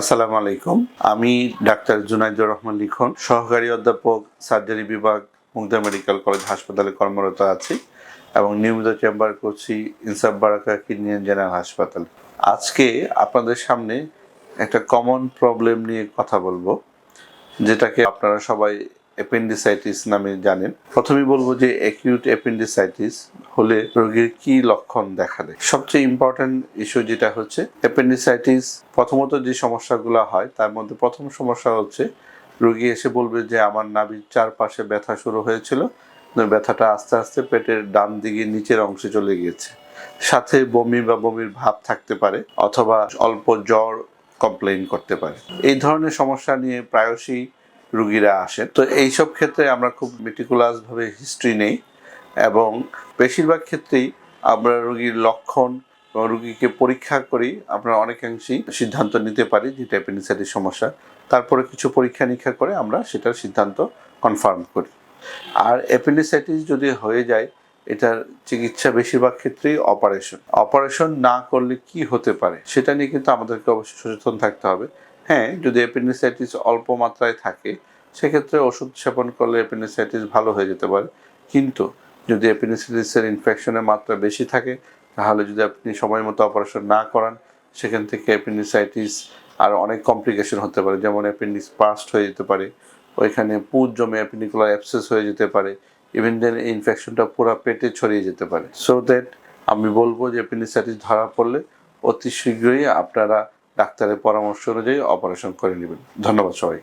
আসসালামু আলাইকুম। আমি ডাক্তার জুনাইদুর রহমান লিখন, সহকারী অধ্যাপক, সার্জারি বিভাগ, মুগদা মেডিকেল কলেজ হাসপাতালে কর্মরত আছি এবং নিয়মিত চেম্বার করছি ইনসাফ বারাকা কিডনি জেনারেল হাসপাতাল। আজকে আপনাদের সামনে একটা কমন প্রবলেম নিয়ে কথা বলব, যেটাকে আপনারা সবাই অ্যাপেন্ডিসাইটিস নামে জানেন। প্রথমেই বলব যে অ্যাকিউট অ্যাপেন্ডিসাইটিস হলে রোগীর কি লক্ষণ দেখা দেয়। সবচেয়ে ইম্পর্ট্যান্ট ইস্যু যেটা হচ্ছে অ্যাপেন্ডিসাইটিস প্রথমত যে সমস্যাগুলো হয়, তার মধ্যে প্রথম সমস্যা হচ্ছে, রোগী এসে বলবে যে আমার নাভির চারপাশে ব্যথা শুরু হয়েছিল ব্যথাটা আস্তে আস্তে পেটের ডান দিকে নিচের অংশে চলে গিয়েছে। সাথে বমি বা বমির ভাব থাকতে পারে, অথবা অল্প জ্বর কমপ্লেন করতে পারে। এই ধরনের সমস্যা নিয়ে প্রায়শই রুগীরা আসেন তো এইসব ক্ষেত্রে আমরা খুব মেটিকুলাস ভাবে হিস্ট্রি নেই এবং বেশিরভাগ ক্ষেত্রেই আমরা রুগীর লক্ষণ রুগীকে পরীক্ষা করি, আমরা অনেকাংশেই সিদ্ধান্ত নিতে পারি যেটা অ্যাপেন্ডিসাইটিস সমস্যা। তারপরে কিছু পরীক্ষা নিরীক্ষা করে আমরা সেটার সিদ্ধান্ত কনফার্ম করি। আর অ্যাপেন্ডিসাইটিস যদি হয়ে যায়, এটার চিকিৎসা বেশিরভাগ ক্ষেত্রেই অপারেশন অপারেশন না করলে কি হতে পারে, সেটা নিয়ে কিন্তু আমাদেরকে অবশ্যই সচেতন থাকতে হবে। হ্যাঁ যদি অ্যাপেন্ডিসাইটিস অল্প মাত্রায় থাকে, সেক্ষেত্রে ওষুধ সেবন করলে অ্যাপেন্ডিসাইটিস ভালো হয়ে যেতে পারে। কিন্তু যদি অ্যাপেন্ডিসাইটিসের ইনফেকশনের মাত্রা বেশি থাকে, তাহলে যদি আপনি সময় মতো অপারেশন না করান, সেখান থেকে অ্যাপেন্ডিসাইটিস আর অনেক কমপ্লিকেশন হতে পারে। যেমন অ্যাপেন্ডিক্স পাস্ট হয়ে যেতে পারে, ওইখানে পুজ জমে অ্যাপেন্ডিকুলার অ্যাপসেস হয়ে যেতে পারে ইভেন দেন এই ইনফেকশনটা পুরো পেটে ছড়িয়ে যেতে পারে। সো দ্যাট আমি বলব যে অ্যাপেন্ডিসাইটিস ধরা পড়লে অতি শীঘ্রই আপনারা ডাক্তারের পরামর্শ অনুযায়ী অপারেশন করে নেবেন। ধন্যবাদ সবাই